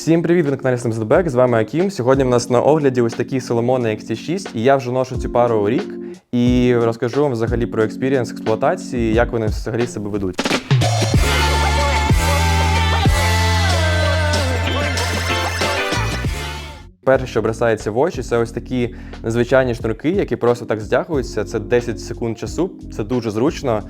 Всім привіт, ви на каналі Snapsback, з вами Акім. Сьогодні в нас на огляді ось такі Соломони XT6, і я вже ношу цю пару рік і розкажу вам взагалі про експірієнс експлуатації, як вони взагалі себе ведуть. Перше, що бросається в очі, це ось такі незвичайні шнурки, які просто так здягуються. Це 10 секунд часу, це дуже зручно.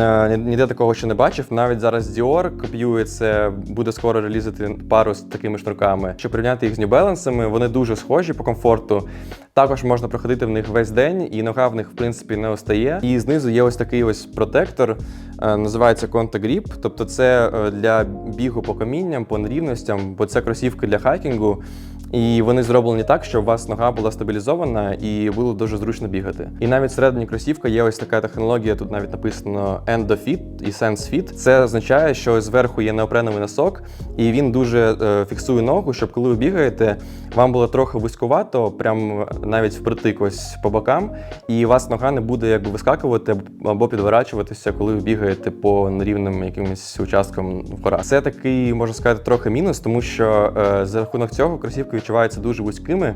Е, ні- Ніде такого ще не бачив. Навіть зараз Dior копіює це, буде скоро релізити пару з такими шнурками. Щоб порівняти їх з New Balance, вони дуже схожі по комфорту. Також можна проходити в них весь день, і нога в них, в принципі, не остає. І знизу є ось такий ось протектор, е, називається Conta. Тобто це е, для бігу по камінням, по нерівностям, бо це кросівки для хайкінгу. І вони зроблені так, щоб у вас нога була стабілізована і було дуже зручно бігати. І навіть всередині кросівка є ось така технологія. Тут навіть написано EndoFit і SenseFit. Це означає, що зверху є неопреновий носок, і він дуже е, фіксує ногу, щоб коли ви бігаєте, вам було трохи вузькувато, прям навіть впритик ось по бокам, і у вас нога не буде якби вискакувати або підворачуватися, коли ви бігаєте по нерівним якимось участкам в горах. Це такий, можна сказати, трохи мінус, тому що е, за рахунок цього кросівки відчуваються дуже вузькими.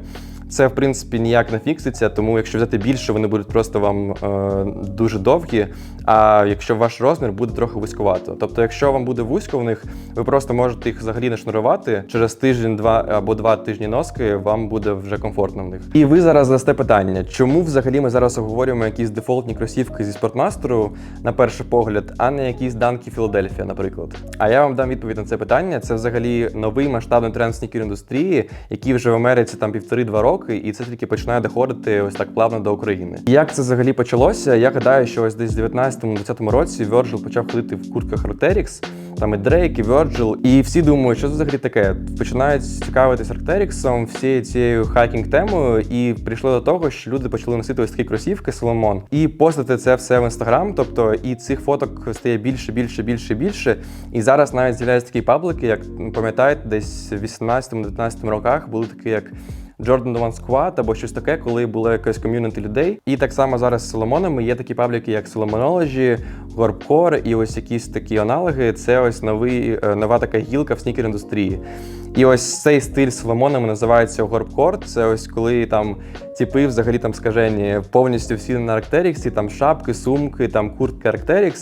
Це, в принципі, ніяк не фікситься, тому якщо взяти більше, вони будуть просто вам е, дуже довгі. А якщо ваш розмір буде трохи вузькувато. Тобто, якщо вам буде вузько в них, ви просто можете їх взагалі не шнурувати. Через тиждень, два або два тижні носки вам буде вже комфортно в них. І ви зараз задасте питання, чому взагалі ми зараз обговорюємо якісь дефолтні кросівки зі спортмастеру на перший погляд, а не якісь данки Філадельфія, наприклад. А я вам дам відповідь на це питання. Це взагалі новий масштабний тренд снікер індустрії, який вже в Америці там півтори-два роки, і це тільки починає доходити ось так плавно до України. Як це взагалі почалося? Я гадаю, що ось десь в 19-20 році Virgil почав ходити в куртках Arc'teryx, там і Drake, і Virgil, і всі думають, що це взагалі таке. Починають цікавитись Arc'teryx, всією цією хайкінг темою, і прийшло до того, що люди почали носити ось такі кросівки Соломон і постати це все в інстаграм. Тобто і цих фоток стає більше, більше, більше, більше. І зараз навіть з'являються такі паблики, як пам'ятаєте, десь в 18-19 роках були такі як. Jordan One Squad або щось таке, коли було якесь ком'юніті людей. І так само зараз з Соломонами є такі пабліки, як Solomonology, Gorpcore і ось якісь такі аналоги. Це ось новий, е, нова така гілка в снікер індустрії. І ось цей стиль з Соломонами називається Горбкор. Це ось коли там типи взагалі там скажені повністю всі на Arc'teryx, там шапки, сумки, там куртки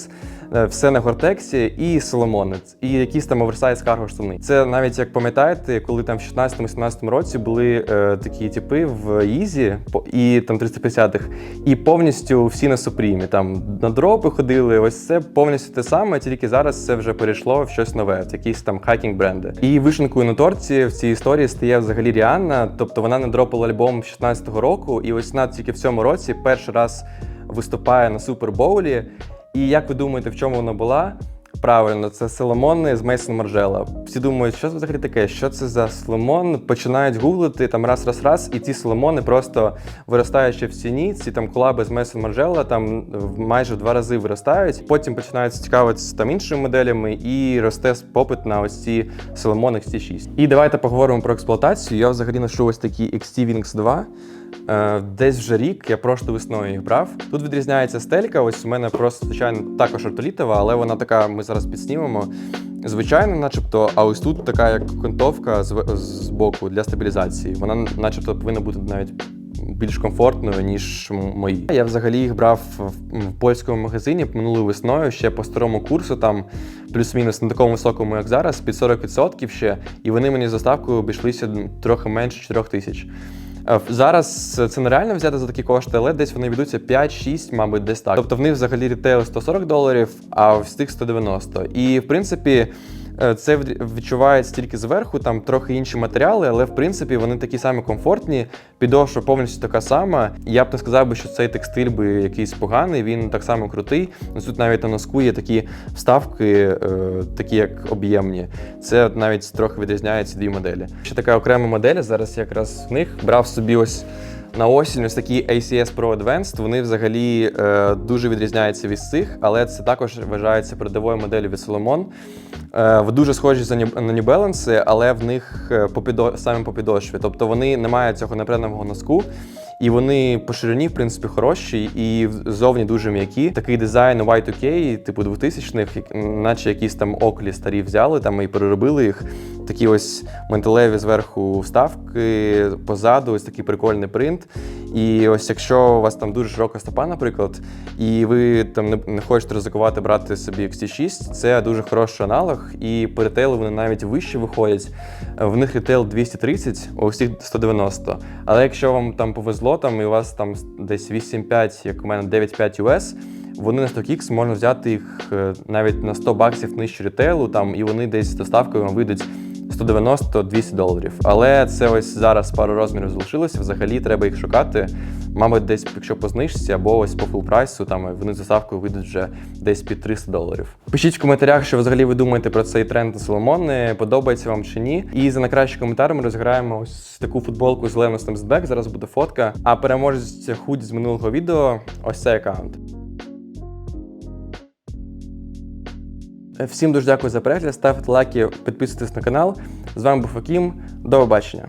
е, все на Гортексі і Соломонець, і якісь там оверсайз карго штани. Це навіть як пам'ятаєте, коли там в 16-17 році були е, такі типи в Ізі і там 350-х, і повністю всі на Супрімі. Там на дропи ходили. Ось це повністю те саме, тільки зараз це вже перейшло в щось нове, в якісь там хакінг бренди. І вишенкою на торті в цій історії стає взагалі Ріанна. Тобто вона не дропала альбом 16-го року, і ось вона тільки в цьому році перший раз виступає на супербоулі. І як ви думаєте, в чому вона була? Правильно, це Соломони з Мейсон Маржела. Всі думають, що це взагалі таке? Що це за Соломон? Починають гуглити там раз, раз, раз, і ці Соломони просто виростають ще в ціні. Ці там колаби з Мейсон Маржела там майже в два рази виростають. Потім починають цікавитися там іншими моделями, і росте попит на ось ці Соломон XT6. І давайте поговоримо про експлуатацію. Я взагалі ношу ось такі XT Wings 2. Е, Десь вже рік я просто весною їх брав. Тут відрізняється стелька. Ось у мене просто звичайно також ортолітова, але вона така, ми зараз підснімемо. Звичайно, начебто, а ось тут така як кантовка з, боку для стабілізації. Вона, начебто, повинна бути навіть більш комфортною, ніж мої. Я взагалі їх брав в, польському магазині минулою весною ще по старому курсу, там плюс-мінус не такому високому, як зараз, під 40% ще, і вони мені з доставкою обійшлися трохи менше 4 тисяч. Е, Зараз це нереально взяти за такі кошти, але десь вони ведуться 5-6, мабуть, десь так. Тобто в них взагалі рітейл 140 доларів, а в стих 190. І в принципі. Е, Це відчувається тільки зверху, там трохи інші матеріали, але в принципі вони такі самі комфортні. Підошва повністю така сама. Я б не сказав би, що цей текстиль би якийсь поганий, він так само крутий. Ну, Тут навіть на носку є такі вставки, е, такі як об'ємні. Це навіть трохи відрізняє ці дві моделі. Ще така окрема модель. Зараз якраз в них брав собі ось. На осінь ось такі ACS Pro Advanced, вони взагалі е, дуже відрізняються від цих, але це також вважається передовою моделлю від Solomon. Е, дуже схожі на New Balance, але в них е, по саме по підошві. Тобто вони не мають цього непреного носку. І вони по ширині, в принципі, хороші і зовні дуже м'які. Такий дизайн Y2K, типу 2000-х, наче якісь там оклі старі взяли там і переробили їх. Такі ось менталеві зверху вставки, позаду, ось такий прикольний принт. І ось якщо у вас там дуже широка стопа, наприклад, і ви там не, не хочете ризикувати брати собі XT6, це дуже хороший аналог, і по ретейлу вони навіть вище виходять. В них ретейл 230, у всіх 190. Але якщо вам там повезло, там і у вас там десь 8,5, як у мене 9,5 US, вони на StockX можна взяти їх е, навіть на 100 баксів нижче ретейлу, там, і вони десь з доставкою вам вийдуть 190-200 доларів. Але це ось зараз пару розмірів залишилося. Взагалі треба їх шукати. Мабуть, десь, якщо по знижці, або ось по фул прайсу, там вони з доставкою вийдуть вже десь під 300 доларів. Пишіть в коментарях, що взагалі ви думаєте про цей тренд на Соломони, подобається вам чи ні. І за найкращий коментар ми розіграємо ось таку футболку з Левом Стемсбек. Зараз буде фотка. А переможець худі з минулого відео ось цей аккаунт. Всім дуже дякую за перегляд. Ставте лайки, підписуйтесь на канал. З вами був Акім. До побачення.